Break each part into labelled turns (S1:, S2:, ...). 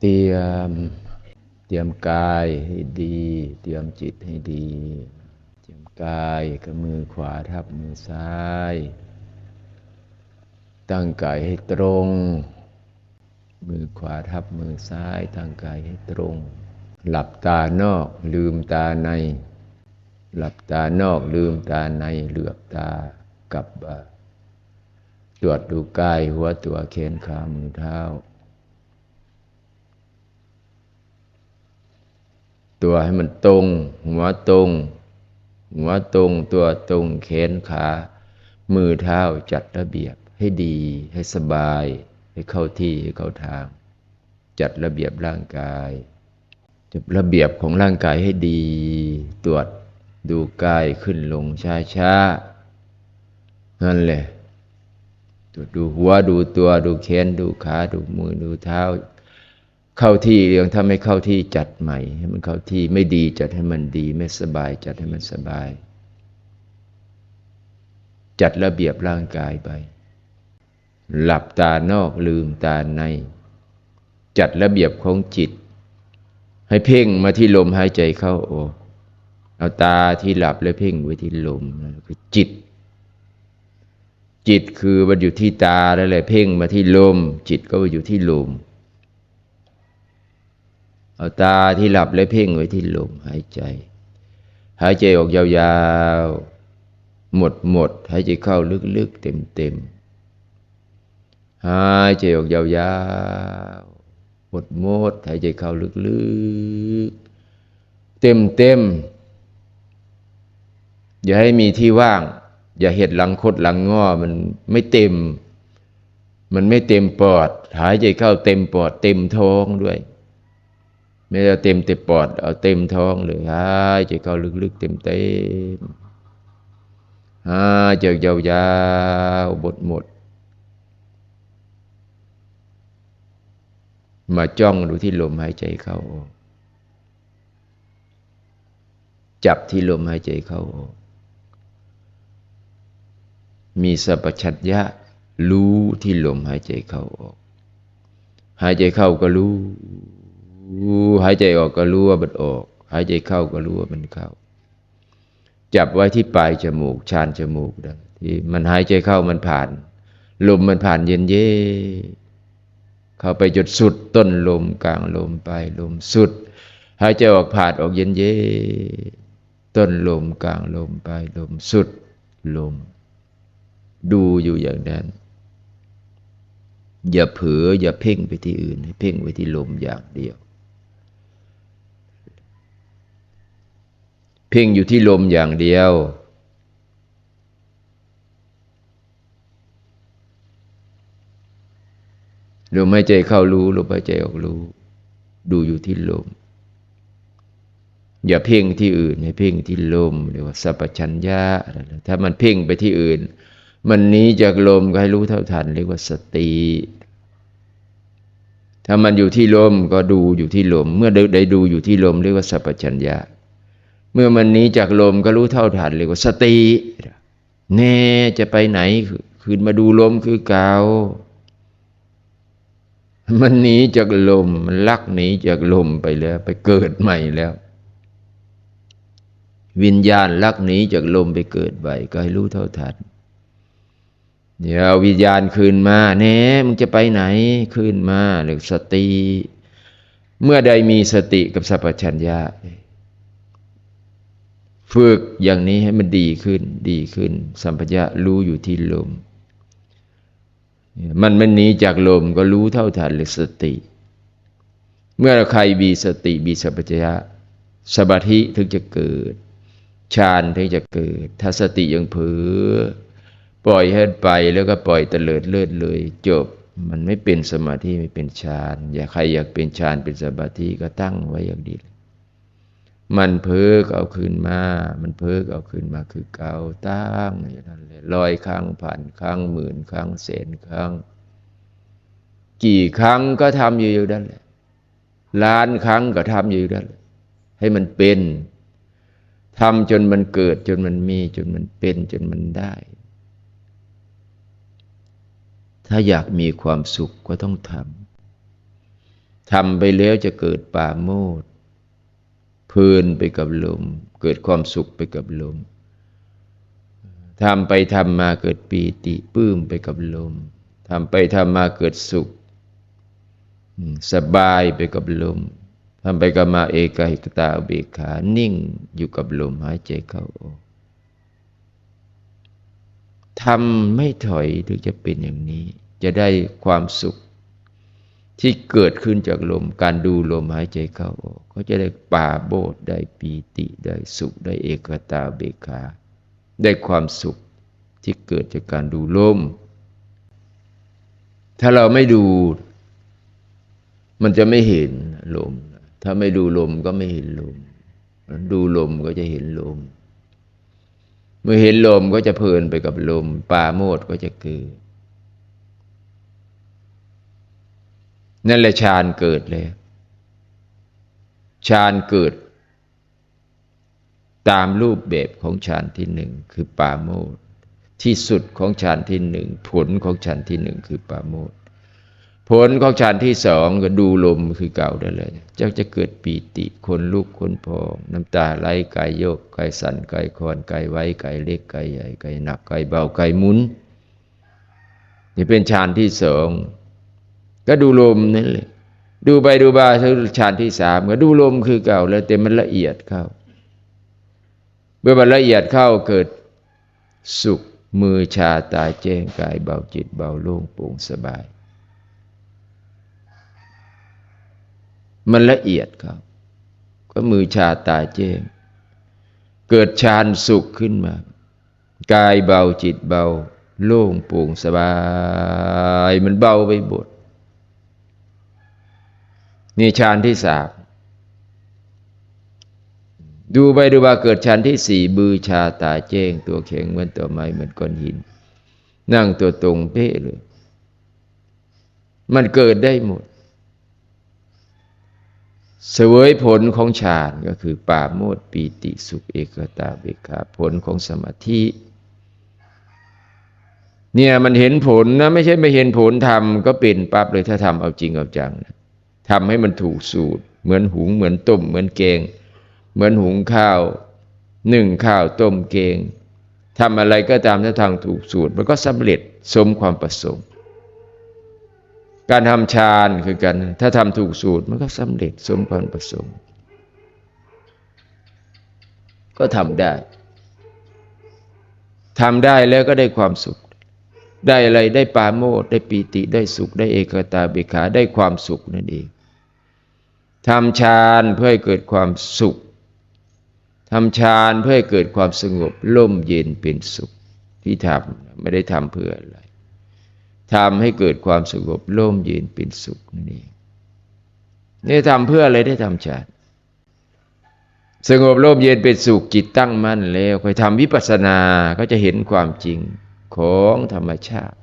S1: เตรียม เตรียมกายให้ดี เตรียมจิตให้ดี เตรียมกายกับมือขวาทับมือซ้าย ตั้งกายให้ตรง มือขวาทับมือซ้าย ตั้งกายให้ตรง หลับตานอกลืมตาใน หลับตานอกลืมตาในเหลือบตากลับตรวจดูกายหัวตัวแขนขามือเท้า ตัวให้มันตรง หัวตรง หัวตรงตัวตรงแขนขา มือเท้าจัดระเบียบให้ดีให้สบาย ให้เข้าที่ให้เข้าทาง จัดระเบียบร่างกาย จัดระเบียบของร่างกายให้ดี ตรวจดูกายขึ้นลงช้าช้านั่นแหละตรวจดูหัวดูตัวดูแขนดูขาดูมือดูเท้า เข้าที่เรื่องถ้าไม่เข้าที่จัดใหม่ ให้มันเข้าที่ไม่ดีจัดให้มันดี ไม่สบายจัดให้มันสบาย จัดระเบียบร่างกายไป หลับตานอกลืมตาใน จัดระเบียบของจิต ให้เพ่งมาที่ลมหายใจเข้าออกเอาตาที่หลับแล้วเพ่งไว้ที่ลมคือจิต จิตคือมันอยู่ที่ตาแล้วเลยเพ่งมาที่ลม จิตก็อยู่ที่ลม เอาตาที่หลับแล้วเพ่งไว้ที่ลมหายใจ หายใจออกยาวๆ หมดหมดหายใจเข้าลึกๆ เต็มๆหายใจออกยาวๆ หมดหมดหายใจเข้าลึกๆ เต็มๆอย่าให้มีที่ว่าง อย่าเห็ดหลังคดหลังง้อมันไม่เต็ม มันไม่เต็มปอด หายใจเข้าเต็มปอด เต็มท้องด้วย ไม่ได้เต็มแต่ปอด เอาเต็มท้องเลยหายใจเข้าลึกๆเต็มเต็มหายใจยาวๆบดหมด มาจ้องดูที่ลมหายใจเข้าออกจับที่ลมหายใจเข้าออกมีสัพชัญญะรู้ที่ลมหายใจเข้าออก หายใจเข้าก็รูู้้หายใจออกก็รู้ว่ามันออก หายใจเข้าก็รู้ว่ามันเข้า จับไว้ที่ปลายจมูก ชานจมูกดังที่มันหายใจเข้ามันผ่าน ลมมันผ่านเย็นเย่เข้าไปจุดสุดต้นลมกลางลมปลายลมสุด หายใจออกผ่านออกเย็นเย่ต้นลมกลางลมปลายลมสุดลม ดูอยู่อย่างนั้น อย่าเผลออย่าเพ่งไปที่อื่น ให้เพ่งไว้ที่ลมอย่างเดียว พ่งอยู่ที่ลมอย่างเดียว ลมหายใจเข้ารู้ลมหายใจออกรู้ ดูอยู่ที่ลม อย่าเพ่งที่อื่นให้เพ่งที่ลมเรียกว่าสัพชัญญะถ้ามันเพ่งไปที่อื่น มันนี้จากลมก็ให้รู้เท่าทันเรียกว่าสติถ้ามันอยู่ที่ลมก็ดูอยู่ที่ลม เมื่อได้ดูอยู่ที่ลมเรียกว่าสัพชัญญะ เมื่อมันหนีจากลมก็รู้เท่าทันเลยว่าสติ แน่จะไปไหนคืนมาดูลมคือเกามันหนีจากลม มันลักหนีจากลมไปแล้ว ไปเกิดใหม่แล้ว วิญญาณลักหนีจากลมไปเกิดใหม่ก็ให้รู้เท่าทันเดี๋ยววิญญาณคืนมาแน่มึงจะไปไหนคืนมาเรียกสติ เมื่อใดมีสติกับสัพพัญญา ฝึกอย่างนี้ให้มันดีขึ้น ดีขึ้น สัมปญะรู้อยู่ที่ลม มันมันหนีจากลมก็รู้เท่าทันเลยสติ เมื่อใครมีสติมีสัมปญะสมาธิถึงจะเกิดฌานถึงจะเกิด ถ้าสติยังเผลอปล่อยให้ไปแล้วก็ปล่อยเตลิดเลือดเลย จบมันไม่เป็นสมาธิไม่เป็นฌาน อย่าใครอยากเป็นฌานเป็นสมาธิก็ตั้งไว้อย่างดี มันเพิกเอาคืนมา มันเพิกเอาคืนมาคือเก่าตั้งอย่างนั้นเลยลอยครั้งผ่านครั้งหมื่นครั้งแสนครั้ง กี่ครั้งก็ทำอยู่นั่นแหละล้านครั้งก็ทำอยู่นั่นแหละให้มันเป็นทำจนมันเกิดจนมันมีจนมันเป็นจนมันได้ ถ้าอยากมีความสุขก็ต้องทำทำไปแล้วจะเกิดปราโมทย์ เพลินไปกับลม เกิดความสุขไปกับลมทำไปทำมาเกิดปีติปลื้มไปกับลมทำไปทำมาเกิดสุข สบายไปกับลมทำไปกับมาเอกหิกตาเบกขานิ่งอยู่กับลมหายใจเข้าออกทำไม่ถอยถึงจะเป็นอย่างนี้ จะได้ความสุข ที่เกิดขึ้นจากลมการดูลมหายใจเข้าออกก็จะได้ป่าโบดได้ปีติได้สุขได้เอกตาเบกขาได้ความสุขที่เกิดจากการดูลม ถ้าเราไม่ดู มันจะไม่เห็นลม ถ้าไม่ดูลมก็ไม่เห็นลม ดูลมก็จะเห็นลม เมื่อเห็นลมก็จะเพลินไปกับลมปราโมทย์ก็จะเกิด นั่นแหละฌานเกิดเลยฌานเกิด ตามรูปแบบของฌานที่หนึ่งคือปาโมทย์ที่สุดของฌานที่หนึ่งผลของฌานที่หนึ่งคือปาโมทย์ผลของฌานที่สองก็ดูลมคือเก่าได้เลยจะจะเกิดปีติคนลุกคนพอง น้ำตาไหลกายโยกกายสั่นกายคลอนกายไว้กายเล็กกายใหญ่กายหนักกายเบากายหมุนนี่เป็นฌานที่สอง ก็ดูลมนั่นแหละดูไปดูมาถึงฌานที่สามก็ดูลมคือเก่า แล้วแต่มันละเอียดเข้าเมื่อมันละเอียดเข้าเกิดสุขมือชาตาแจ้งกายเบาจิตเบาโล่งโปร่งสบาย มันละเอียดครับ ก็มือชาตาแจ้ง เกิดฌานสุขขึ้นมา กายเบาจิตเบา โล่งโปร่งสบาย มันเบาไปหมด นี่ฌานที่สามดูไปดูมาเกิดชั้นที่สี่บือชาตาแจ้ง ตัวแข็งเหมือนตัวไม้เหมือนก้อนหิน นั่งตัวตรงเป๊ะเลย มันเกิดได้หมด เสวยผลของฌานก็คือป่าโมดปีติสุขเอกตาเบกาผลของสมาธิเนี่ยมันเห็นผลนะไม่ใช่ไม่เห็นผลทำก็เป็นปั๊บเลยถ้าทำเอาจริงเอาจัง ทำให้มันถูกสูตร เหมือนหุงเหมือนต้มเหมือนแกง เหมือนหุงข้าวนึ่งข้าวต้มเกงทำอะไรก็ตามถ้าทางถูกสูตร มันก็สำเร็จสมความประสงค์ การทำฌานคือกัน ถ้าทำถูกสูตรมันก็สำเร็จสมความประสงค์ ก็ทำได้ทำได้แล้วก็ได้ความสุข ได้อะไรได้ปาโมดได้ปีติได้สุข ได้เอกตาเบขาได้ความสุขนั่นเอง ทำฌานเพื่อให้เกิดความสุขทำฌานเพื่อให้เกิดความสงบร่มเย็นเป็นสุขที่ทำไม่ได้ทำเพื่ออะไรทำให้เกิดความสงบร่มเย็นเป็นสุขนั่นเองนี่ทำเพื่ออะไรได้ทำฌานสงบร่มเย็นเป็นสุขจิตตั้งมั่นแล้วค่อยทำวิปัสสนาก็จะเห็นความจริงของธรรมชาติ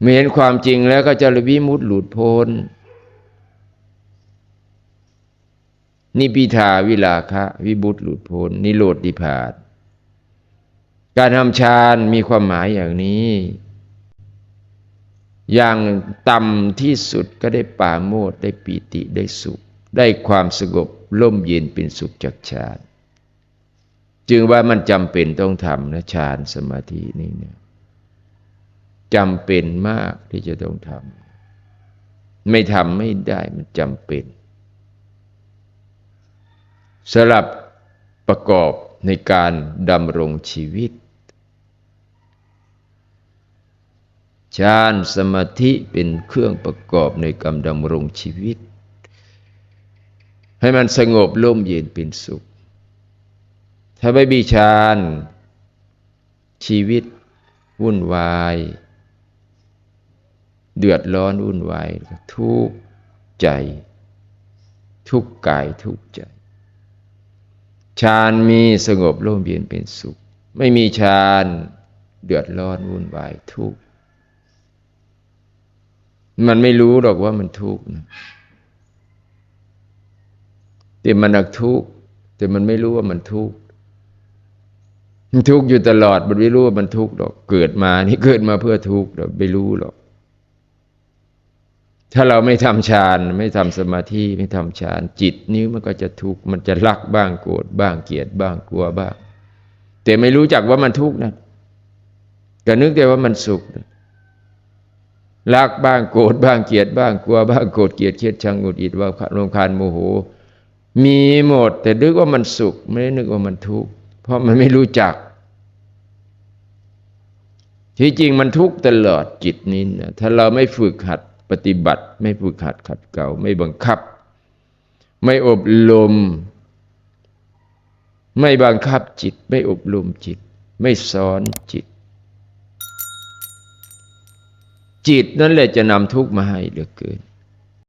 S1: เมื่อเห็นความจริงแล้วก็จะระวิมุตหลุดพ้น นิพิทาวิลาคะ วิบุตรหลุดพ้นนิโรธดิพานการทำฌานมีความหมายอย่างนี้ อย่างต่ำที่สุดก็ได้ป่าโมดได้ปีติได้สุข ได้ความสงบร่มเย็นเป็นสุขจากฌานจึงว่ามันจำเป็นต้องทำนะฌานสมาธินี่เนี่ยจำเป็นมากที่จะต้องทำไม่ทำไม่ได้มันจำเป็น สลับประกอบในการดำรงชีวิตฌานสมาธิเป็นเครื่องประกอบในการดำรงชีวิต ให้มันสงบร่มเย็นเป็นสุข ถ้าไม่มีฌานชีวิตวุ่นวาย เดือดร้อนวุ่นวายทุกข์ใจ ทุกกายทุกใจ ฌานมีสงบร่มเย็นเป็นสุข ไม่มีฌานเดือดร้อนวุ่นวายทุกข์มันไม่รู้หรอกว่ามันทุกข์นะแต่มันนักทุกข์แต่มันไม่รู้ว่ามันทุกข์มันทุกข์อยู่ตลอด มันไม่รู้ว่ามันทุกข์หรอก เกิดมานี่เกิดมาเพื่อทุกข์เราไม่รู้หรอก ถ้าเราไม่ทำฌานไม่ทำสมาธิไม่ทำฌานจิตนี้มันก็จะทุกข์มันจะรักบ้างโกรธบ้างเกลียดบ้างกลัวบ้าง แต่ไม่รู้จักว่ามันทุกข์นะก็นึกแต่ว่ามันสุขนะรักบ้างโกรธบ้างเกลียดบ้างกลัวบ้างโกรธเกลียดเคียดชังหงุดหงิดว่าลมคานโมโห มีหมด แต่นึกว่ามันสุข ไม่ได้นึกว่ามันทุกข์เพราะมันไม่รู้จัก ที่จริงมันทุกข์ตลอดจิตนี้นะถ้าเราไม่ฝึกหัด ปฏิบัติ ไม่ฝึกหัดขัดเกลาไม่บังคับ ไม่อบรมไม่บังคับจิต ไม่อบรมจิต ไม่สอนจิต จิตนั่นแหละจะนำทุกข์มาให้เหลือเกิน